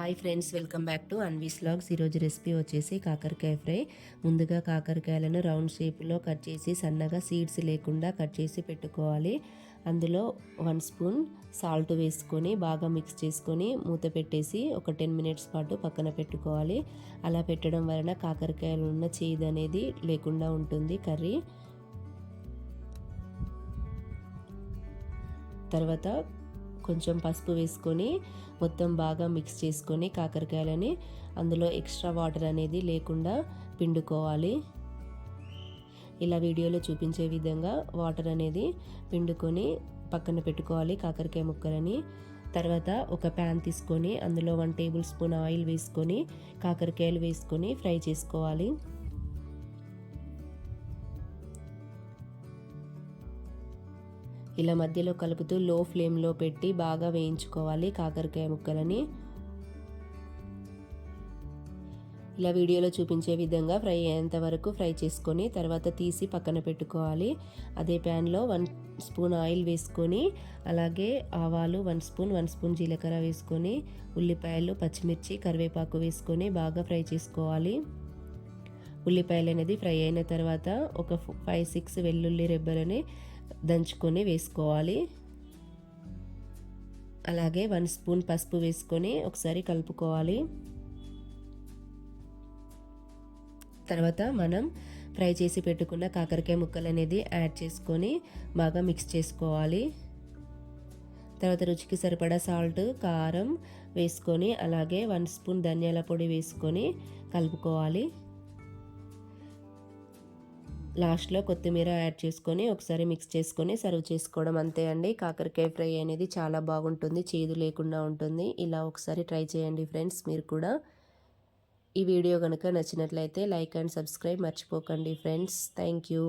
Hi friends welcome back to Anvi's vlogs ఈరోజు recipe వచ్చేసి కాకరకాయ ఫ్రై. ముందుగా కాకరకాయలను రౌండ్ షేప్లో కట్ చేసి సన్నగా సీడ్స్ లేకుండా కట్ చేసి పెట్టుకోవాలి. అందులో వన్ స్పూన్ సాల్ట్ వేసుకొని బాగా మిక్స్ చేసుకొని మూత పెట్టేసి ఒక టెన్ మినిట్స్ పాటు పక్కన పెట్టుకోవాలి. అలా పెట్టడం వలన కాకరకాయలు ఉన్న చేదు అనేది లేకుండా ఉంటుంది కర్రీ. తర్వాత కొంచెం పసుపు వేసుకొని మొత్తం బాగా మిక్స్ చేసుకొని కాకరకాయలని అందులో ఎక్స్ట్రా వాటర్ అనేది లేకుండా పిండుకోవాలి. ఇలా వీడియోలో చూపించే విధంగా వాటర్ అనేది పిండుకొని పక్కన పెట్టుకోవాలి కాకరకాయ ముక్కలని. తర్వాత ఒక ప్యాన్ తీసుకొని అందులో వన్ టేబుల్ స్పూన్ ఆయిల్ వేసుకొని కాకరకాయలు వేసుకొని ఫ్రై చేసుకోవాలి. ఇలా మధ్యలో కలుపుతూ లో ఫ్లేమ్లో పెట్టి బాగా వేయించుకోవాలి కాకరకాయ ముక్కలని. ఇలా వీడియోలో చూపించే విధంగా ఫ్రై అయ్యేంత వరకు ఫ్రై చేసుకొని తర్వాత తీసి పక్కన పెట్టుకోవాలి. అదే ప్యాన్లో వన్ స్పూన్ ఆయిల్ వేసుకొని అలాగే ఆవాలు వన్ స్పూన్ వన్ స్పూన్ జీలకర్ర వేసుకొని ఉల్లిపాయలు పచ్చిమిర్చి కరివేపాకు వేసుకొని బాగా ఫ్రై చేసుకోవాలి. ఉల్లిపాయలు అనేది ఫ్రై అయిన తర్వాత ఒక ఫైవ్ సిక్స్ వెల్లుల్లి రెబ్బలని దంచుకొని వేసుకోవాలి. అలాగే వన్ స్పూన్ పసుపు వేసుకొని ఒకసారి కలుపుకోవాలి. తర్వాత మనం ఫ్రై చేసి పెట్టుకున్న కాకరకాయ ముక్కలు అనేది యాడ్ చేసుకొని బాగా మిక్స్ చేసుకోవాలి. తర్వాత రుచికి సరిపడా సాల్ట్ కారం వేసుకొని అలాగే వన్ స్పూన్ ధనియాల పొడి వేసుకొని కలుపుకోవాలి. లాస్ట్లో కొత్తిమీర యాడ్ చేసుకొని ఒకసారి మిక్స్ చేసుకొని సర్వ్ చేసుకోవడం అంతే అండి. కాకరకాయ ఫ్రై అనేది చాలా బాగుంటుంది చేదు లేకుండా ఉంటుంది. ఇలా ఒకసారి ట్రై చేయండి ఫ్రెండ్స్ మీరు కూడా. ఈ వీడియో కనుక నచ్చినట్లయితే లైక్ అండ్ సబ్స్క్రైబ్ మర్చిపోకండి ఫ్రెండ్స్. Thank you.